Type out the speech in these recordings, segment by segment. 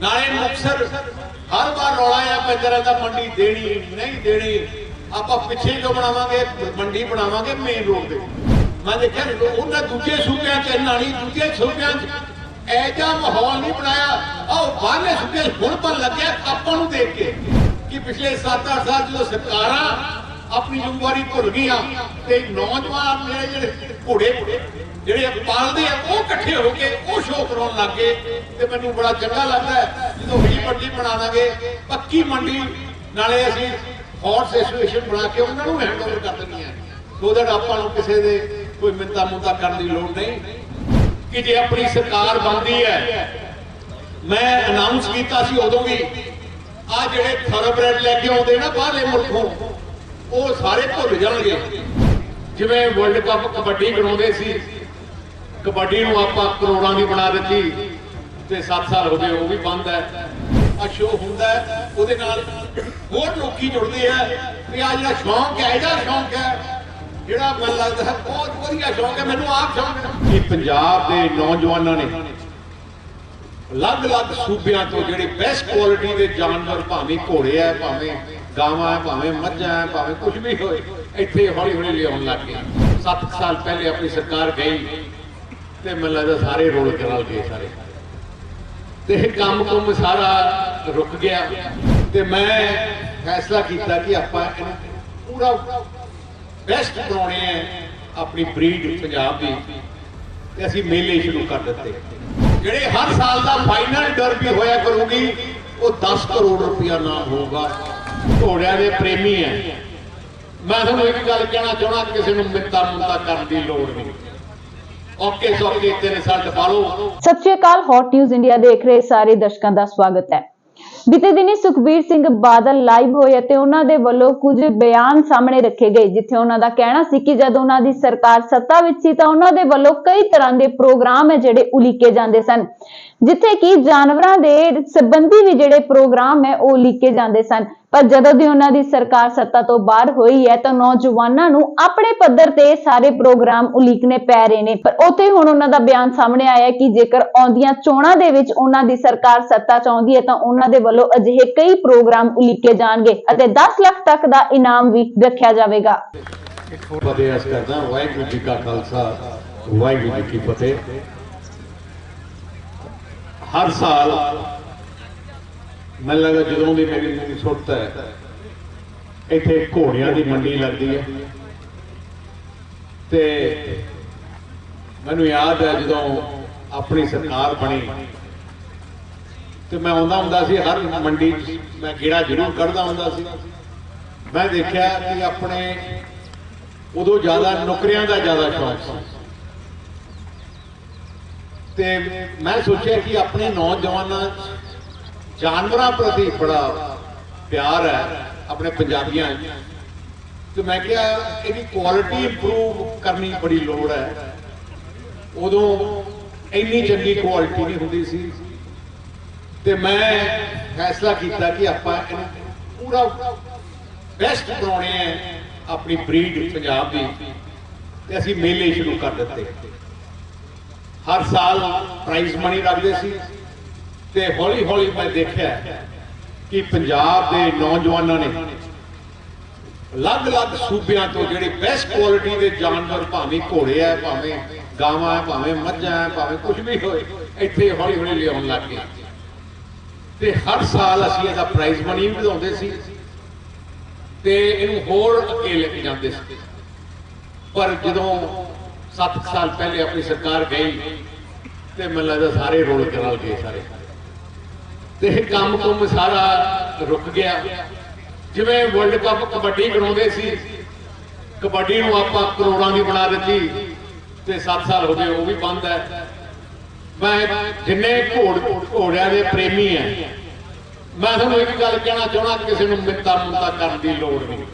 ਨਾਲੇ ਮੁਕਸਰ ਹਰ ਵਾਰ ਰੌਲਾ ਆ ਪੈਂਦਾ ਰਹਿੰਦਾ, ਮੰਡੀ ਦੇਣੀ, ਨਹੀਂ ਦੇਣੀ। ਆਪਾਂ ਪਿੱਛੇ ਕਿਉਂ ਬਣਾਵਾਂਗੇ, ਮੰਡੀ ਬਣਾਵਾਂਗੇ ਮੇਨ ਰੋਡ ਦੇ ਮੈਂ ਦੇਖਿਆ, ਉਹਨਾਂ ਦੂਜੇ ਸੂਬਿਆਂ ਚ ਇੰਨਾ ਨਹੀਂ ਦੂਜੇ ਸੂਬਿਆਂ ਚ ਐਜਾ ਮਾਹੌਲ ਨਹੀਂ ਬਣਾਇਆ। ਆਹ ਬਾਹਰਲੇ ਸੂਬੇ ਹੁਣ ਪਰ ਲੱਗਿਆ ਆਪਾਂ ਨੂੰ ਦੇਖ ਕੇ ਕਿ ਪਿਛਲੇ 7-8 ਸਾਲ ਜਦੋਂ ਸਰਕਾਰਾਂ ਆਪਣੀ ਜ਼ਿੰਮੇਵਾਰੀ ਭੁੱਲ ਗਈਆਂ ਤੇ ਨੌਜਵਾਨ ਮੇਰੇ ਜਿਹੜੇ ਘੋੜੇ, ਜਿਹੜੇ ਪਾਲਦੇ ਆ, ਉਹ ਇਕੱਠੇ ਹੋ ਕੇ ਉਹ ਸ਼ੋਅ ਕਰਾਉਣ ਲੱਗ ਤੇ ਮੈਨੂੰ ਬੜਾ ਚੰਗਾ ਲੱਗਦਾ ਜਦੋਂ ਹੀ ਮੰਡੀ ਬਣਾ ਪੱਕੀ ਮੰਡੀ, ਨਾਲੇ ਅਸੀਂ ਹੌਰਸ ਐਸੋਸੀਏਸ਼ਨ ਬਣਾ ਕੇ ਉਹਨਾਂ ਨੂੰ ਹੈਂਡਓਵਰ ਕਰ ਦਿੰਦੇ ਆ ਸੋ ਦੈਟ ਆਪਾਂ ਨੂੰ ਕਿਸੇ ਦੇ ਕੋਈ ਮਿੰਤਾ ਮੁੰਤਾ ਕਰਨ ਦੀ ਲੋੜ ਨਹੀਂ। ਕਿ ਜੇ ਆਪਣੀ ਸਰਕਾਰ ਬਣਦੀ ਹੈ, ਮੈਂ ਅਨਾਉਂਸ ਕੀਤਾ ਸੀ ਉਦੋਂ ਵੀ ਆ ਜਿਹੜੇ ਥਰਬਰੈਡ ਲੈ ਕੇ ਆਉਂਦੇ ਨਾ ਬਾਹਰਲੇ ਮੁਲਕੋਂ ਉਹ ਸਾਰੇ ਭੁੱਲ ਜਾਣਗੇ। ਜਿਵੇਂ ਵਰਲਡ ਕੱਪ ਕਬੱਡੀ ਕਰਾਉਂਦੇ ਸੀ, ਕਬੱਡੀ ਨੂੰ ਆਪਾਂ ਕਰੋੜਾਂ ਦੀ ਬਣਾ ਦਿੱਤੀ ਤੇ 7 ਸਾਲ ਹੋ ਗਏ, ਉਹ ਵੀ ਬੰਦ ਹੈ। ਆ ਸ਼ੋਅ ਹੁੰਦਾ ਉਹਦੇ ਨਾਲ ਹੋਰ ਲੋਕੀ ਜੁੜਦੇ ਆ ਵੀ ਆ ਜਿਹੜਾ ਸ਼ੌਂਕ ਹੈ, ਇਹਦਾ ਸ਼ੌਂਕ ਹੈ, ਜਿਹੜਾ ਮੈਨੂੰ ਲੱਗਦਾ ਹੈ ਬਹੁਤ ਵਧੀਆ ਸ਼ੌਂਕ ਹੈ, ਮੈਨੂੰ ਆਪ ਸ਼ੌਂਕ ਹੈ। ਪੰਜਾਬ ਦੇ ਨੌਜਵਾਨਾਂ ਨੇ ਅਲੱਗ-ਅਲੱਗ ਸੂਬਿਆਂ ਤੋਂ ਜਿਹੜੇ ਬੈਸਟ ਕੁਆਲਿਟੀ ਦੇ ਜਾਨਵਰ ਭਾਵੇਂ ਘੋੜੇ ਆ, ਭਾਵੇਂ ਗਾਵਾਂ ਭਾਵੇਂ ਮੱਝਾਂ ਭਾਵੇਂ ਕੁਝ ਵੀ ਹੋਏ, ਇੱਥੇ ਹੌਲੀ-ਹੌਲੀ ਲਿਆਉਣ ਲੱਗ ਗਏ 7 ਸਾਲ ਪਹਿਲੇ ਆਪਣੀ ਸਰਕਾਰ ਗਈ ਤੇ ਮੈਨੂੰ ਲੱਗਦਾ ਸਾਰੇ ਰੋਲ ਕੇ ਗਏ ਸਾਰੇ। ਤੇ ਇਹ ਕੰਮ ਕੁੰਮ ਸਾਰਾ ਰੁਕ ਗਿਆ ਤੇ ਮੈਂ ਫੈਸਲਾ ਕੀਤਾ ਕਿ ਆਪਾਂ ਪੂਰਾ ਬੈਸਟ ਬਣਾਉਣੇ ਹੈ ਆਪਣੀ ਬਰੀਡ ਪੰਜਾਬ ਦੀ। ਤੇ ਅਸੀਂ ਮੇਲੇ ਸ਼ੁਰੂ ਕਰ ਦਿੱਤੇ। ਜਿਹੜੇ ਹਰ ਸਾਲ ਦਾ ਫਾਈਨਲ ਡਰਬੀ ਹੋਇਆ ਕਰੂਗੀ, ਉਹ 10 ਕਰੋੜ ਰੁਪਇਆ ਨਾਮ ਹੋਊਗਾ। ਘੋੜਿਆਂ ਦੇ ਪ੍ਰੇਮੀ ਹੈ ਮੈਂ ਤੁਹਾਨੂੰ ਇੱਕ ਗੱਲ ਕਹਿਣਾ ਚਾਹਣਾ ਕਿਸੇ ਨੂੰ ਮਿੰਤਾ ਮੁੰਤਾ ਕਰਨ ਦੀ ਲੋੜ ਨਹੀਂ। ਓਕੇ ਸੋਕੇ ਤੇ ਰਿਜ਼ਲਟ ਪਾ ਲਓ ਸਤਿ ਸ਼੍ਰੀ ਅਕਾਲ ਹੌਟ ਨਿਊਜ਼ ਇੰਡੀਆ ਦੇਖ ਰਹੇ ਸਾਰੇ ਦਰਸ਼ਕਾਂ ਦਾ ਸਵਾਗਤ ਹੈ। ਬੀਤੇ ਦਿਨੀ ਸੁਖਬੀਰ ਸਿੰਘ ਬਾਦਲ ਲਾਈਵ ਹੋਏ ਅਤੇ ਉਹਨਾਂ ਦੇ ਵੱਲੋਂ ਕੁਝ ਬਿਆਨ ਸਾਹਮਣੇ ਰੱਖੇ ਗਏ, ਜਿੱਥੇ ਉਹਨਾਂ ਦਾ ਕਹਿਣਾ ਸੀ ਕਿ ਜਦ ਉਹਨਾਂ ਦੀ ਸਰਕਾਰ ਸੱਤਾ ਵਿੱਚ ਸੀ ਤਾਂ ਉਹਨਾਂ ਦੇ ਵੱਲੋਂ ਕਈ ਤਰ੍ਹਾਂ ਦੇ ਪ੍ਰੋਗਰਾਮ ਹੈ ਜਿਹੜੇ ਉਲੀਕੇ ਜਾਂਦੇ ਸਨ, ਜਿੱਥੇ ਕਿ ਜਾਨਵਰਾਂ ਦੇ ਸੰਬੰਧੀ ਵੀ ਜਿਹੜੇ ਪ੍ਰੋਗਰਾਮ ਹੈ ਉਹ ਉਲੀਕੇ ਜਾਂਦੇ ਸਨ। ਪਰ ਜਦੋਂ ਦੀ ਉਹਨਾਂ ਦੀ ਸਰਕਾਰ ਸੱਤਾ ਤੋਂ ਬਾਹਰ ਹੋਈ ਹੈ ਤਾਂ ਨੌਜਵਾਨਾਂ ਨੂੰ ਆਪਣੇ ਪੱਧਰ ਤੇ ਸਾਰੇ ਪ੍ਰੋਗਰਾਮ ਉਲੀਕਨੇ ਪੈ ਰਹੇ ਨੇ। ਪਰ ਉੱਥੇ ਹੁਣ ਉਹਨਾਂ ਦਾ ਬਿਆਨ ਸਾਹਮਣੇ ਆਇਆ ਕਿ ਜੇਕਰ ਆਉਂਦੀਆਂ ਚੋਣਾਂ ਦੇ ਵਿੱਚ ਉਹਨਾਂ ਦੀ ਸਰਕਾਰ ਸੱਤਾ ਚਾਹੁੰਦੀ ਹੈ ਤਾਂ ਉਹਨਾਂ ਦੇ ਵੱਲੋਂ ਅਜਿਹੇ ਕਈ ਪ੍ਰੋਗਰਾਮ ਉਲੀਕੇ ਜਾਣਗੇ ਅਤੇ 10 ਲੱਖ ਤੱਕ ਦਾ ਇਨਾਮ ਵੀ ਰੱਖਿਆ ਜਾਵੇਗਾ। ਫਤਿਹ ਕਰਦਾ, ਵਾਹਿਗੁਰੂ ਜੀ ਕਾ ਖਾਲਸਾ, ਵਾਹਿਗੁਰੂ ਜੀ ਕੀ ਫਤਿਹ। ਹਰ ਸਾਲ ਮੈਨੂੰ ਲੱਗਦਾ ਜਦੋਂ ਦੀ ਮੇਰੀ ਮੇਰੀ ਸੁਰਤ ਹੈ, ਇੱਥੇ ਘੋੜਿਆਂ ਦੀ ਮੰਡੀ ਲੱਗਦੀ ਹੈ। ਤੇ ਮੈਨੂੰ ਯਾਦ ਹੈ ਜਦੋਂ ਆਪਣੀ ਸਰਕਾਰ ਬਣੀ। ਤੇ ਮੈਂ ਆਉਂਦਾ ਹੁੰਦਾ ਸੀ, ਹਰ ਮੰਡੀ ਮੈਂ ਗੇੜਾ ਜ਼ਰੂਰ ਕੱਢਦਾ ਹੁੰਦਾ ਸੀ। ਮੈਂ ਦੇਖਿਆ ਕਿ ਆਪਣੇ ਉਦੋਂ ਜ਼ਿਆਦਾ ਨੌਕਰੀਆਂ ਦਾ ਜ਼ਿਆਦਾ ਸ਼ੌਕ ਸੀ। ਤੇ ਮੈਂ ਸੋਚਿਆ ਕਿ ਆਪਣੇ ਨੌਜਵਾਨਾਂ 'ਚ ਜਾਨਵਰਾਂ ਪ੍ਰਤੀ ਬੜਾ ਪਿਆਰ ਹੈ, ਆਪਣੇ ਪੰਜਾਬੀਆਂ 'ਚ ਤੇ ਮੈਂ ਕਿਹਾ, ਇਹਦੀ ਕੁਆਲਿਟੀ ਇੰਪਰੂਵ ਕਰਨੀ ਬੜੀ ਲੋੜ ਹੈ। ਉਦੋਂ ਇੰਨੀ ਚੰਗੀ ਕੁਆਲਿਟੀ ਨਹੀਂ ਹੁੰਦੀ ਸੀ। ਤੇ ਮੈਂ ਫੈਸਲਾ ਕੀਤਾ ਕਿ ਆਪਾਂ ਇਹਨੂੰ ਪੂਰਾ ਬੈਸਟ ਬਣਾਉਣੇ ਹੈ ਆਪਣੀ ਬਰੀਡ ਪੰਜਾਬ ਦੀ। ਤੇ ਅਸੀਂ ਮੇਲੇ ਸ਼ੁਰੂ ਕਰ ਦਿੱਤੇ। ਹਰ ਸਾਲ ਪ੍ਰਾਈਜ਼ ਮਨੀ ਰੱਖਦੇ ਸੀ। ਤੇ ਹੌਲੀ ਹੌਲੀ ਮੈਂ ਦੇਖਿਆ ਕਿ ਪੰਜਾਬ ਦੇ ਨੌਜਵਾਨਾਂ ਨੇ ਅਲੱਗ-ਅਲੱਗ ਸੂਬਿਆਂ ਤੋਂ ਜਿਹੜੇ ਬੈਸਟ ਕੁਆਲਿਟੀ ਦੇ ਜਾਨਵਰ ਭਾਵੇਂ ਘੋੜੇ ਆ, ਭਾਵੇਂ ਗਾਵਾਂ ਆ, ਭਾਵੇਂ ਮੱਝਾਂ ਆ, ਭਾਵੇਂ ਕੁਝ ਵੀ ਹੋਏ, ਇੱਥੇ ਹੌਲੀ ਹੌਲੀ ਲਿਆਉਣ ਲੱਗ ਗਏ। ਤੇ ਹਰ ਸਾਲ ਅਸੀਂ ਇਹਦਾ ਪ੍ਰਾਈਜ਼ ਮਨੀ ਵੀ ਵਧਾਉਂਦੇ ਸੀ ਤੇ ਇਹਨੂੰ ਹੋਰ ਅੱਗੇ ਲੈ ਕੇ ਜਾਂਦੇ ਸੀ। ਪਰ ਜਦੋਂ 7 ਸਾਲ ਪਹਿਲੇ ਆਪਣੀ ਸਰਕਾਰ ਗਈ ਤੇ ਮੈਨੂੰ ਲੱਗਦਾ ਸਾਰੇ ਰੋਲ ਕੇ ਨਾਲ ਗਏ ਸਾਰੇ। ਤੇ ਇਹ ਕੰਮ ਕੁੰਮ ਸਾਰਾ ਰੁਕ ਗਿਆ। ਜਿਵੇਂ ਵਰਲਡ ਕੱਪ ਕਬੱਡੀ ਕਰਾਉਂਦੇ ਸੀ, ਕਬੱਡੀ ਨੂੰ ਆਪਾਂ ਕਰੋੜਾਂ ਦੀ ਬਣਾ ਦਿੱਤੀ ਤੇ 7 ਸਾਲ ਹੋ ਗਏ, ਉਹ ਵੀ ਬੰਦ ਹੈ। ਮੈਂ ਜਿੰਨੇ ਘੋੜ ਘੋੜਿਆਂ ਦੇ ਪ੍ਰੇਮੀ ਹੈ ਮੈਂ ਤੁਹਾਨੂੰ ਇੱਕ ਗੱਲ ਕਹਿਣਾ ਚਾਹਣਾ ਕਿਸੇ ਨੂੰ ਮਿੱਤਾ ਮੁੰਤਾ ਕਰਨ ਦੀ ਲੋੜ ਨਹੀਂ।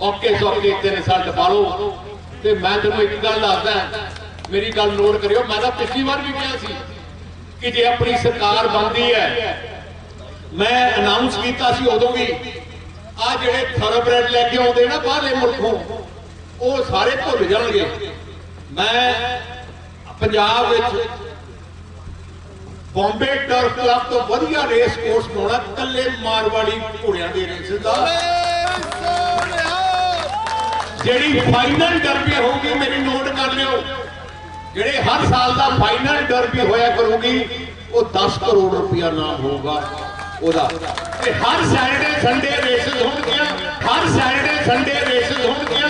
ਓਕੇ ਸੋਕੇ ਤੇ ਰਿਜ਼ਲਟ ਪਾਲੋ। ਤੇ ਮੈਂ ਤੁਹਾਨੂੰ ਇੱਕ ਗੱਲ ਦੱਸਦਾ, ਮੇਰੀ ਗੱਲ ਨੋਟ ਕਰਿਓ, ਮੈਂ ਤਾਂ ਪਿਛਲੀ ਵਾਰ ਵੀ ਕਿਹਾ ਸੀ ਕਿ ਜੇ ਆਪਣੀ ਸਰਕਾਰ ਬਣਦੀ ਹੈ ਮੈਂ ਅਨਾਉਂਸ ਕੀਤਾ ਸੀ ਉਦੋਂ ਵੀ ਆ ਜਿਹੜੇ ਥਰਬਰੈਡ ਲੈ ਕੇ ਆਉਂਦੇ ਨਾ ਬਾਹਰਲੇ ਮੁਲਕੋਂ ਉਹ ਸਾਰੇ ਭੁੱਲ ਜਾਣਗੇ। ਮੈਂ ਪੰਜਾਬ ਵਿੱਚ ਬੰਬੇ ਟਰਫ ਕਲੱਬ ਤੋਂ ਵਧੀਆ ਰੇਸ ਕੋਰਸ ਬਣਾਉਣਾ ਕੱਲੇ ਮਾਰਵਾੜੀ ਘੋੜਿਆਂ ਦੇ ਰੇਸ ਦਾ। ਜਿਹੜੀ ਫਾਈਨਲ ਡਰਬੀ ਹੋਊਗੀ ਮੇਰੀ ਨੋਟ ਕਰ ਲਿਓ। ਹਰ ਸਾਲ ਦਾ ਫਾਈਨਲ ਡਰਬੀ ਹੋਇਆ ਕਰੂਗੀ, ਉਹ 10 ਕਰੋੜ ਰੁਪਇਆ ਨਾਮ ਹੋਊਗਾ ਉਹਦਾ। ਤੇ ਹਰ ਸੈਟਰਡੇ ਸੰਡੇ ਰੇਸਸ ਹੋਣਗੀਆਂ, ਹਰ ਸੈਟਰਡੇ ਸੰਡੇ ਰੇਸਸ ਹੋਣਗੀਆਂ।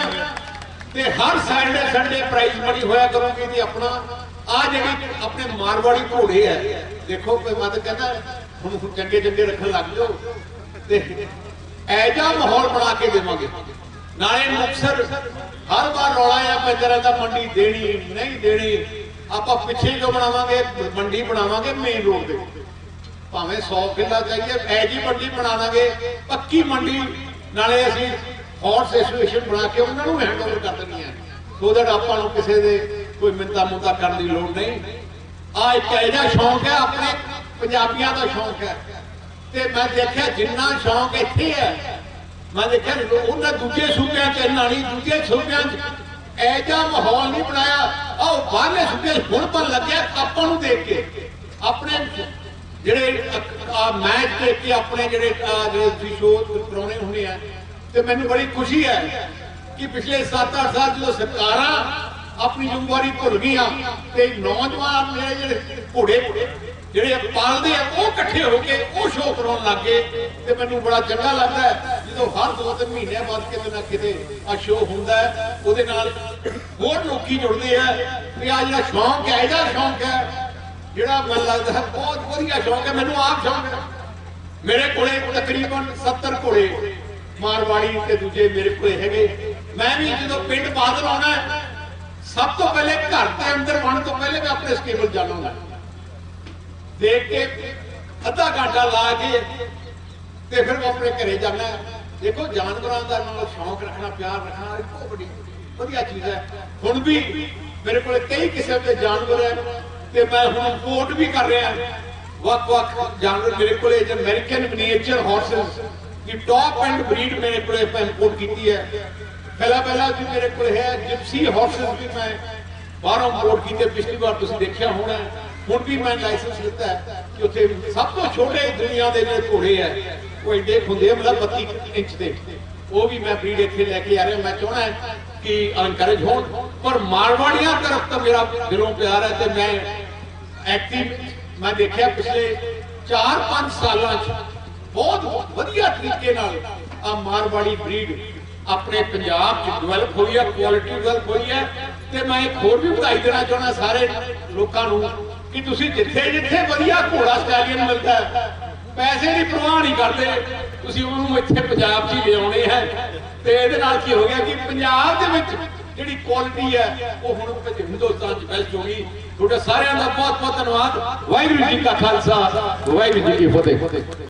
ਤੇ ਹਰ ਸੈਟਰਡੇ ਸੰਡੇ ਪ੍ਰਾਈਜ਼ ਮਨੀ ਹੋਇਆ ਕਰੂਗੀ ਤੇ ਆਪਣਾ। ਆ ਜਿਹੜੀ ਆਪਣੇ ਮਾਰਵਾੜੀ ਘੋੜੇ ਆ ਦੇਖੋ ਕੋਈ ਮਤ ਕਹਿੰਦਾ, ਹੁਣ ਚੰਗੇ ਚੰਗੇ ਰੱਖਣ ਲੱਗ ਜਾਓ। ਤੇ ਐਜਾ ਮਾਹੌਲ ਬਣਾ ਕੇ ਦੇਵਾਂਗੇ। ਨਾਲੇ ਮੁਕਸਰ ਹਰ ਵਾਰ ਰੌਲਾ ਆ ਪੰਜਰਾਂ ਦਾ ਮੰਡੀ ਦੇਣੀ, ਨਹੀਂ ਦੇਣੀ। ਆਪਾਂ ਪਿੱਛੇ ਜੋ ਬਣਾਵਾਂਗੇ, ਮੰਡੀ ਬਣਾਵਾਂਗੇ ਮੇਨ ਰੋਡ ਤੇ। ਭਾਵੇਂ 100 ਕਿੱਲਾ ਚਾਹੀਏ ਐਜੀ ਮੰਡੀ ਬਣਾ ਦਾਂਗੇ ਪੱਕੀ ਮੰਡੀ, ਨਾਲੇ ਅਸੀਂ ਹਾਰਸ ਐਸੋਸੀਏਸ਼ਨ ਬਣਾ ਕੇ ਉਹਨਾਂ ਨੂੰ ਹੈਂਡਓਵਰ ਕਰ ਦਿੰਦੇ ਆ ਸੋ ਦੈਟ ਆਪਾਂ ਨੂੰ ਕਿਸੇ ਦੇ ਕੋਈ ਮਿੰਤਾ ਮੁੰਤਾ ਕਰਨ ਦੀ ਲੋੜ ਨਹੀਂ। ਆ ਇੱਕ ਇਹਦਾ ਸ਼ੌਂਕ ਹੈ, ਆਪਣੇ ਪੰਜਾਬੀਆਂ ਦਾ ਸ਼ੌਂਕ ਹੈ। ਤੇ ਮੈਂ ਦੇਖਿਆ ਜਿੰਨਾ ਸ਼ੌਂਕ ਇੱਥੇ ਹੈ, ਮੈਂ ਦੇਖਿਆ ਉਹਨਾਂ ਦੂਜੇ ਸੂਬਿਆਂ ਚ ਇੰਨਾ ਦੂਜੇ ਸੂਬਿਆਂ ਚ ਐਜਾ ਮਾਹੌਲ ਨਹੀਂ ਬਣਾਇਆ। ਆਹ ਬਾਹਰਲੇ ਸੂਬੇ ਹੁਣ ਪਨ ਲੱਗਿਆ ਆਪਾਂ ਨੂੰ ਦੇਖ ਕੇ। ਆਪਣੇ ਜਿਹੜੇ ਆ ਮੈਚ ਦੇਖ ਕੇ ਆਪਣੇ ਜਿਹੜੇ ਜਿਹੜੇ ਸ਼ੋਅ ਕਰਾਉਣੇ ਹੁੰਦੇ ਆ, ਤੇ ਮੈਨੂੰ ਬੜੀ ਖੁਸ਼ੀ ਹੈ ਕਿ ਪਿਛਲੇ 7-8 ਸਾਲ ਜਦੋਂ ਸਰਕਾਰਾਂ ਆਪਣੀ ਜ਼ਿੰਮੇਵਾਰੀ ਭੁੱਲ ਗਈਆਂ ਤੇ ਨੌਜਵਾਨ ਮੇਰੇ ਜਿਹੜੇ ਘੋੜੇ, ਜਿਹੜੇ ਪਾਲਦੇ ਆ, ਉਹ ਇਕੱਠੇ ਹੋ ਕੇ ਉਹ ਸ਼ੋਅ ਕਰਾਉਣ ਲੱਗੇ ਤੇ ਮੈਨੂੰ ਬੜਾ ਚੰਗਾ ਲੱਗਦਾ ਹੈ। ਜਦੋਂ ਹਰ ਦੋ ਤਿੰਨ ਮਹੀਨਿਆਂ ਬਾਅਦ ਕਿਤੇ ਨਾ ਕਿਤੇ ਆ ਸ਼ੋਅ ਹੁੰਦਾ ਉਹਦੇ ਨਾਲ ਹੋਰ ਲੋਕੀ ਜੁੜਦੇ ਆ ਵੀ ਆ ਜਿਹੜਾ ਸ਼ੌਂਕ ਹੈ, ਇਹਦਾ ਸ਼ੌਂਕ ਹੈ। ਜਿਹੜਾ ਮੈਨੂੰ ਲੱਗਦਾ ਹੈ ਬਹੁਤ ਵਧੀਆ ਸ਼ੌਂਕ ਹੈ। ਮੈਨੂੰ ਆਪ ਸ਼ੌਂਕ ਹੈ। ਮੇਰੇ ਕੋਲੇ ਤਕਰੀਬਨ 70 ਘੋੜੇ ਮਾਰਵਾੜੀ ਤੇ ਦੂਜੇ ਮੇਰੇ ਕੋਲੇ ਹੈਗੇ। ਮੈਂ ਵੀ ਜਦੋਂ ਪਿੰਡ ਬਾਦਲ ਆਉਣਾ ਸਭ ਤੋਂ ਪਹਿਲੇ ਘਰ ਦੇ ਅੰਦਰ ਵੜਨ ਤੋਂ ਪਹਿਲੇ ਮੈਂ ਆਪਣੇ ਸਟੇਬਲ ਜਾਣਾ ਦੇਖ ਕੇ ਅੱਧਾ ਘੰਟਾ ਲਾ ਕੇ ਤੇ ਫਿਰ ਮੈਂ ਆਪਣੇ ਘਰੇ ਜਾਣਾ ਦੇਖੋ, ਜਾਨਵਰਾਂ ਦਾ ਨਾਲ ਸ਼ੌਂਕ ਰੱਖਣਾ, ਪਿਆਰ ਰੱਖਣਾ ਇਹ ਬਹੁਤ ਵੱਡੀ, ਵਧੀਆ ਚੀਜ਼ ਹੈ। ਹੁਣ ਵੀ ਮੇਰੇ ਕੋਲ ਕਈ ਕਿਸਮ ਦੇ ਜਾਨਵਰ ਹੈ ਤੇ ਮੈਂ ਹੁਣ ਇੰਪੋਰਟ ਵੀ ਕਰ ਰਿਹਾ। ਵੱਖ ਵੱਖ ਜਾਨਵਰ ਮੇਰੇ ਕੋਲੇ ਜੇ ਅਮਰੀਕਨ ਮਿਨੀਏਚਰ ਹਾਰਸਸ ਦੀ ਟੌਪ ਐਂਡ ਬਰੀਡ ਮੇਰੇ ਕੋਲੇ ਮੈਂ ਇੰਪੋਰਟ ਕੀਤੀ ਹੈ। ਪਹਿਲਾ ਪਹਿਲਾ ਜੀ ਮੇਰੇ ਕੋਲ ਹੈ ਜਿਪਸੀ ਹਾਰਸਸ ਵੀ ਮੈਂ ਬਾਹਰੋਂ ਇੰਪੋਰਟ ਕੀਤੇ, ਪਿਛਲੀ ਵਾਰ ਤੁਸੀਂ ਦੇਖਿਆ ਹੋਣਾ। ਹੁਣ ਵੀ ਮੈਂ ਲਾਇਸੈਂਸ ਲਿੱਤਾ ਹੈ ਕਿ ਉੱਥੇ ਸਭ ਤੋਂ ਛੋਟੇ ਦੁਨੀਆ ਦੇ ਜਿਹੜੇ ਘੋੜੇ ਆ ਉਹ ਐਡੇ ਹੁੰਦੇ ਮਤਲਬ 32 ਇੰਚ ਦੇ। ਉਹ ਵੀ ਮੈਂ ਬਰੀਡ ਇੱਥੇ ਲੈ ਕੇ ਆ ਰਿਹਾ, ਮੈਂ ਚਾਹਣਾ ਕਿ ਅਨਕਰੇਜ ਹੋਣ। ਪਰ ਮਾਰਵਾੜੀਆਂ ਤਰਫ ਤਾਂ ਮੇਰਾ ਦਿਲੋਂ ਪਿਆਰ ਹੈ ਤੇ ਮੈਂ ਐਕਟਿਵ ਮੈਂ ਦੇਖਿਆ ਪਿਛਲੇ 4-5 ਸਾਲਾਂ 'ਚ ਬਹੁਤ ਵਧੀਆ ਤਰੀਕੇ ਨਾਲ ਆ ਮਾਰਵਾੜੀ ਬਰੀਡ ਆਪਣੇ ਪੰਜਾਬ 'ਚ ਡਿਵੈਲਪ ਹੋਈ ਹੈ ਕੁਆਲਿਟੀ ਡਿਵੈਲਪ ਹੋਈ ਹੈ। ਤੇ ਮੈਂ ਇੱਕ ਹੋਰ ਵੀ ਵਧਾਈ ਦੇਣਾ ਚਾਹੁੰਦਾ ਸਾਰੇ ਲੋਕਾਂ ਨੂੰ ਕਿ ਤੁਸੀਂ ਜਿੱਥੇ ਜਿੱਥੇ ਵਧੀਆ ਘੋੜਾ ਸਟਾਲੀਅਨ ਮਿਲਦਾ ਹੈ ਪੈਸੇ ਦੀ ਪਰਵਾਹ ਨਹੀਂ ਕਰਦੇ। ਤੁਸੀਂ ਉਹਨੂੰ ਇੱਥੇ ਪੰਜਾਬ 'ਚ ਹੀ ਲਿਆਉਣੇ ਹੈ। ਤੇ ਇਹਦੇ ਨਾਲ ਕੀ ਹੋ ਗਿਆ ਕਿ ਪੰਜਾਬ ਦੇ ਵਿੱਚ ਜਿਹੜੀ ਕੁਆਲਿਟੀ ਹੈ, ਉਹ ਹੁਣ ਹਿੰਦੁਸਤਾਨ 'ਚ ਫੈਲ ਹੋ ਗਈ। ਤੁਹਾਡੇ ਸਾਰਿਆਂ ਦਾ ਬਹੁਤ ਬਹੁਤ ਧੰਨਵਾਦ। ਵਾਹਿਗੁਰੂ ਜੀ ਕਾ ਖਾਲਸਾ। ਵਾਹਿਗੁਰੂ ਜੀ ਕੀ ਫਤਿਹ।